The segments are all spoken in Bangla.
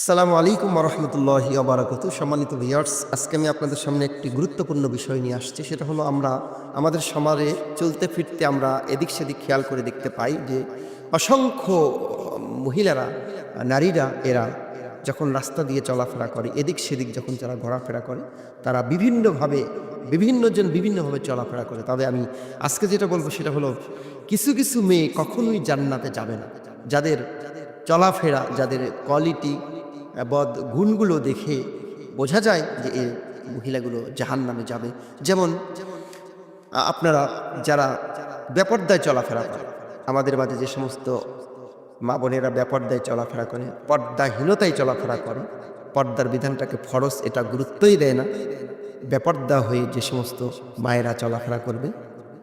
আসসালামু আলাইকুম রহমতুল্লাহ আবরাকত সম্মানিত ভিয়ার্স আজকে আমি আপনাদের সামনে একটি গুরুত্বপূর্ণ বিষয় নিয়ে আসছি। সেটা হলো আমরা, আমাদের সমাজে চলতে ফিরতে আমরা এদিক সেদিক খেয়াল করে দেখতে পাই যে অসংখ্য মহিলারা, নারীরা, এরা যখন রাস্তা দিয়ে চলাফেরা করে, এদিক সেদিক যখন যারা ঘোরাফেরা করে, তারা বিভিন্নভাবে, বিভিন্নজন বিভিন্নভাবে চলাফেরা করে। তবে আমি আজকে যেটা বলব সেটা হলো, কিছু কিছু মেয়ে কখনোই জান্নাতে যাবে না। যাদের চলাফেরা, যাদের কোয়ালিটি বদ গুণগুলো দেখে বোঝা যায় যে এ মহিলাগুলো জাহান নামে যাবে। যেমন, আপনারা যারা ব্যাপারদায় চলাফেরা করে, আমাদের মাঝে যে সমস্ত মা বোনেরা ব্যাপারদায় চলাফেরা করে, পর্দাহীনতায় চলাফেরা করে, পর্দার বিধানটাকে ফরজ, এটা গুরুত্বই দেয় না। ব্যাপারদা হয়ে যে সমস্ত মায়েরা চলাফেরা করবে,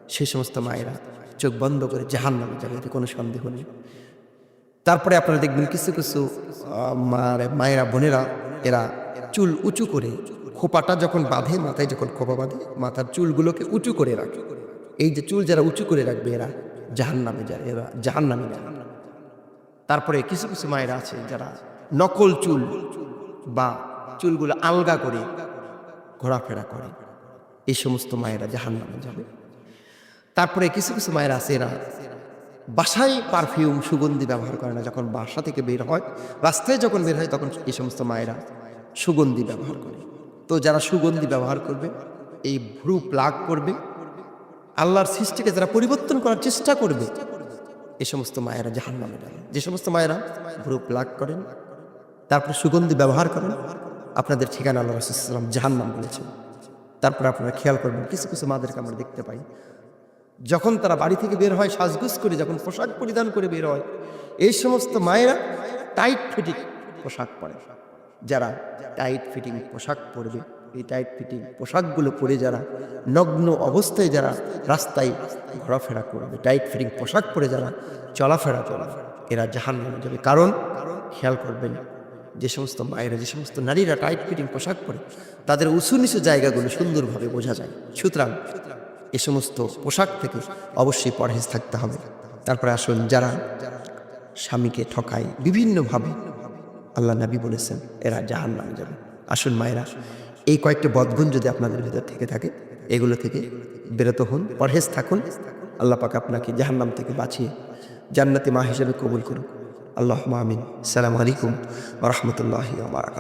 সে সমস্ত মায়েরা চোখ বন্ধ করে জাহান নামে যাবে, এতে কোনো সন্দেহ নেই। তারপরে আপনারা দেখবেন কিছু কিছু মায়েরা, বোনেরা, এরা চুল উঁচু করে খোপাটা যখন বাঁধে, মাথায় যখন খোপা বাঁধে, মাথার চুলগুলোকে উঁচু করে রাখে। এই যে চুল যারা উঁচু করে রাখবে, এরা জাহান নামে যায়, এরা জাহান নামে যায়। তারপরে কিছু কিছু মায়েরা আছে যারা নকল চুল বা চুলগুলো আলগা করে ঘোরাফেরা করে। এই সমস্ত মায়েরা জাহান নামে যাবে। তারপরে কিছু কিছু মায়েরা আছে, এরা বাসায় পারফিউম সুগন্ধি ব্যবহার করে না। যখন বাসা থেকে বের হয়, রাস্তায় যখন বের হয়, তখন এই সমস্ত মায়েরা সুগন্ধি ব্যবহার করে। তো যারা সুগন্ধি ব্যবহার করবে, এই ভ্রু প্লাগ করবে, আল্লাহর সৃষ্টিকে যারা পরিবর্তন করার চেষ্টা করবে এ সমস্ত মায়েরা জাহান নামে যাবে। যে সমস্ত মায়েরা ভ্রু প্লাগ করেন, তারপরে সুগন্ধি ব্যবহার করেন, আপনাদের ঠিকানা আল্লাহ রসুলাম জাহান নাম বলেছেন। তারপরে আপনারা খেয়াল করবেন, কিছু কিছু মাদেরকে আমরা দেখতে পাই। যখন তারা বাড়ি থেকে বের হয়, সাজগুজ করে যখন পোশাক পরিধান করে বের হয়, এই সমস্ত মায়েরা টাইট ফিটিং পোশাক পরে। যারা টাইট ফিটিং পোশাক পরবে, এই টাইট ফিটিং পোশাকগুলো পরে যারা নগ্ন অবস্থায় যারা রাস্তায় ঘোরাফেরা করবে টাইট ফিটিং পোশাক পরে যারা চলাফেরা করবে, এরা জাহান নামে যাবে। কারণ খেয়াল করবেন, যে সমস্ত মায়েরা, যে সমস্ত নারীরা টাইট ফিটিং পোশাক পরে, তাদের উঁচু নিচু জায়গাগুলো সুন্দরভাবে বোঝা যায়। সুতরাং এ সমস্ত পোশাক থেকে অবশ্যই পরহেজ থাকতে হবে। তারপরে আসুন যারা স্বামীকে ঠকায়, বিভিন্নভাবে আল্লাহ নবী বলেছেন, এরা জাহান নামে যাবে। আসুন মায়েরা, এই কয়েকটি বদগুণ যদি আপনাদের ভিতর থেকে থাকে, এগুলো থেকে বেরোতে হন, পরহেজ থাকুন। আল্লাহ পাক আপনাকে জাহান্নাম থেকে বাঁচিয়ে জান্নাতি মা হিসেবে কবুল করুন আল্লাহ আমিন। সালাম আলাইকুম রহমতুল্লাহ